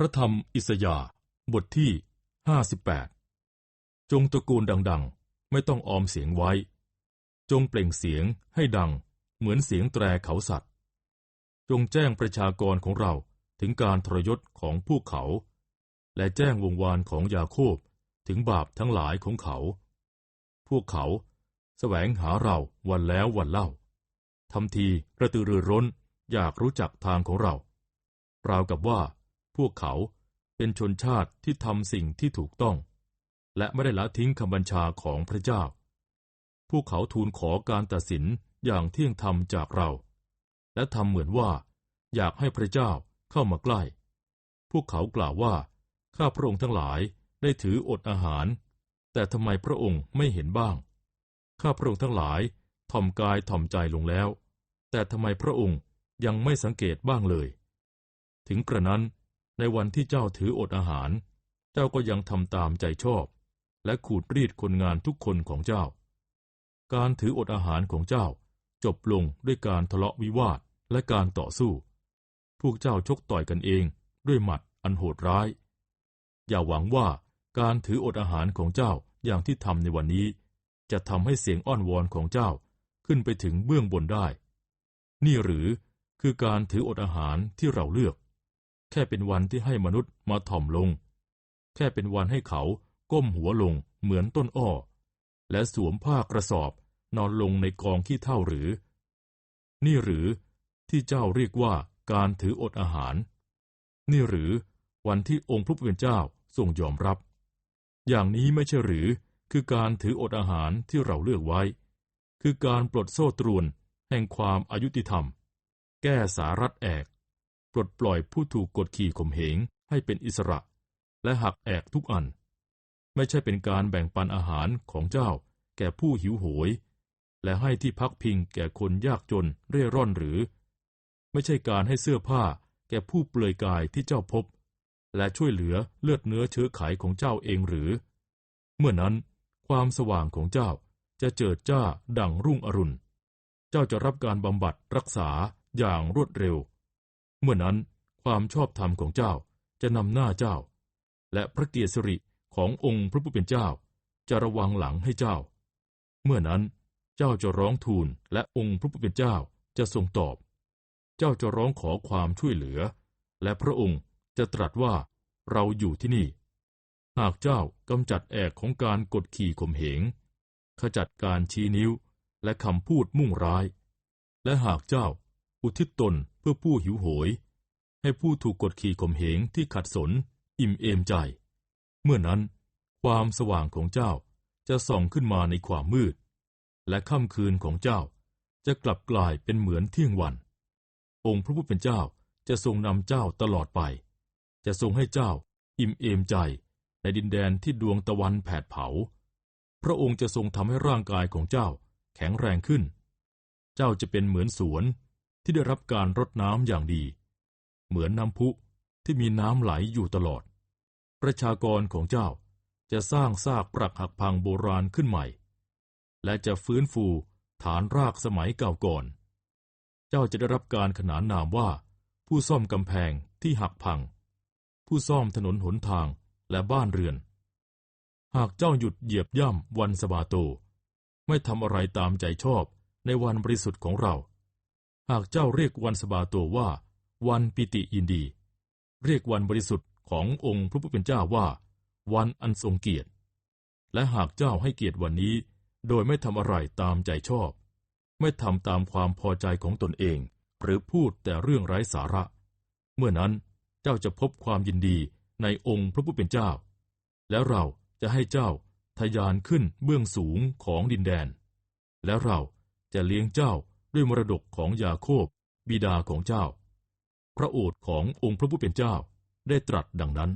พระธรรมอิสยาห์บทที่ห้าสิบแปดจงตะโกนดัง ๆ ไม่ต้องออมเสียงไว้ จงเปล่งเสียงให้ดัง เหมือนเสียงแตรเขาสัตว์ จงแจ้งประชากรของเราถึงการทรยศของพวกเขา และแจ้งวงวานของยาโคบถึงบาปทั้งหลายของเขา พวกเขาสแสวงหาเราวันแล้ววันเล่าทำทีกระตือรือร้นอยากรู้จักทางของเราราวกับว่า พวกเขาเป็นชนชาติที่ทำสิ่งที่ถูกต้อง และไม่ได้ละทิ้งคำบัญชาของพระเจ้า พวกเขาทูลขอการตัดสินอย่างเที่ยงธรรมจากเรา และทำเหมือนว่า อยากให้พระเจ้าเข้ามาใกล้ พวกเขากล่าวว่า ข้าพระองค์ทั้งหลายได้ถืออดอาหาร แต่ทำไมพระองค์ไม่เห็นบ้าง ข้าพระองค์ทั้งหลายถ่อมกายถ่อมใจลงแล้ว แต่ทำไมพระองค์ยังไม่สังเกตบ้างเลย ถึงกระนั้น ในวันที่เจ้าถืออดอาหาร เจ้าก็ยังทำตามใจชอบ และขูดรีดคนงานทุกคนของเจ้า การถืออดอาหารของเจ้า จบลงด้วยการทะเลาะวิวาทและการต่อสู้ พวกเจ้าชกต่อยกันเองด้วยหมัดอันโหดร้าย อย่าหวังว่าการถืออดอาหารของเจ้าอย่างที่ทำในวันนี้ จะทำให้เสียงอ้อนวอนของเจ้าขึ้นไปถึงเบื้องบนได้ นี่หรือคือการถืออดอาหารที่เราเลือก แค่เป็นวันที่ให้มนุษย์มาถ่อมลง แค่เป็นวันให้เขาก้มหัวลงเหมือนต้นอ้อ และสวมผ้ากระสอบนอนลงในกองขี้เท่าหรือ นี่หรือที่เจ้าเรียกว่าการถืออดอาหาร นี่หรือวันที่องค์พระผู้เป็นเจ้าทรงยอมรับ อย่างนี้ไม่ใช่หรือคือการถืออดอาหารที่เราเลือกไว้ คือการปลดโซ่ตรวนแห่งความอายุติธรรม แก้สารัดแอก ลดปล่อยผู้ถูกกดขี่ข่มเหงให้เป็นอิสระ และหักแอกทุกอัน ไม่ใช่เป็นการแบ่งปันอาหารของเจ้า แก่ผู้หิวโหย และให้ที่พักพิงแก่คนยากจนเร่ร่อนหรือ ไม่ใช่การให้เสื้อผ้าแก่ผู้เปลือยกายที่เจ้าพบ และช่วยเหลือเลือดเนื้อเชื้อไขของเจ้าเองหรือ เมื่อนั้น ความสว่างของเจ้าจะเจิดจ้าดังรุ่งอรุณ เจ้าจะรับการบำบัดรักษาอย่างรวดเร็ว เมื่อนั้นความชอบธรรมของเจ้าจะนำหน้าเจ้า และพระเกียรติสิริขององค์พระผู้เป็นเจ้า จะระวังหลังให้เจ้า เมื่อนั้นเจ้าจะร้องทูลและองค์พระผู้เป็นเจ้าจะทรงตอบ เจ้าจะร้องขอความช่วยเหลือ และพระองค์จะตรัสว่าเราอยู่ที่นี่ หากเจ้ากำจัดแอกของการกดขี่ข่มเหง ขจัดการชี้นิ้วและคำพูดมุ่งร้าย และหากเจ้าอุทิศตน พื่อผู้หิวโหย ให้ผู้ถูกกดขี่ข่มเหงที่ขัดสน อิ่มเอมใจ เมื่อนั้น ความสว่างของเจ้าจะส่องขึ้นมาในความมืด และค่ำคืนของเจ้าจะกลับกลายเป็นเหมือนเที่ยงวัน องค์พระผู้เป็นเจ้าจะทรงนำเจ้าตลอดไป จะทรงให้เจ้าอิ่มเอมใจในดินแดนที่ดวงตะวันแผดเผา พระองค์จะทรงทำให้ร่างกายของเจ้าแข็งแรงขึ้น เจ้าจะเป็นเหมือนสวน ที่ได้รับการรดน้ำอย่างดี เหมือนน้ำพุที่มีน้ำไหลอยู่ตลอด ประชากรของเจ้าจะสร้างซากปรักหักพังโบราณขึ้นใหม่ และจะฟื้นฟูฐานรากสมัยเก่าก่อน เจ้าจะได้รับการขนานนามว่า ผู้ซ่อมกำแพงที่หักพัง ผู้ซ่อมถนนหนทางและบ้านเรือน หากเจ้าหยุดเหยียบย่ำวันสบาโต ไม่ทำอะไรตามใจชอบในวันบริสุทธิ์ของเรา หากเจ้าเรียกวันสบาโตว่า วันปิติยินดี เรียกวันบริสุทธิ์ขององค์พระผู้เป็นเจ้าว่า วันอันทรงเกียรติ และหากเจ้าให้เกียรติวันนี้ โดยไม่ทำอะไรตามใจชอบ ไม่ทำตามความพอใจของตนเอง หรือพูดแต่เรื่องไร้สาระ เมื่อนั้นเจ้าจะพบความยินดีในองค์พระผู้เป็นเจ้า แล้วเราจะให้เจ้าทยานขึ้นเบื้องสูงของดินแดน แล้วเราจะเลี้ยงเจ้า ด้วยมรดกของยาโคบ บิดาของเจ้า พระโอษฐ์ขององค์พระผู้เป็นเจ้าได้ตรัสดังนั้น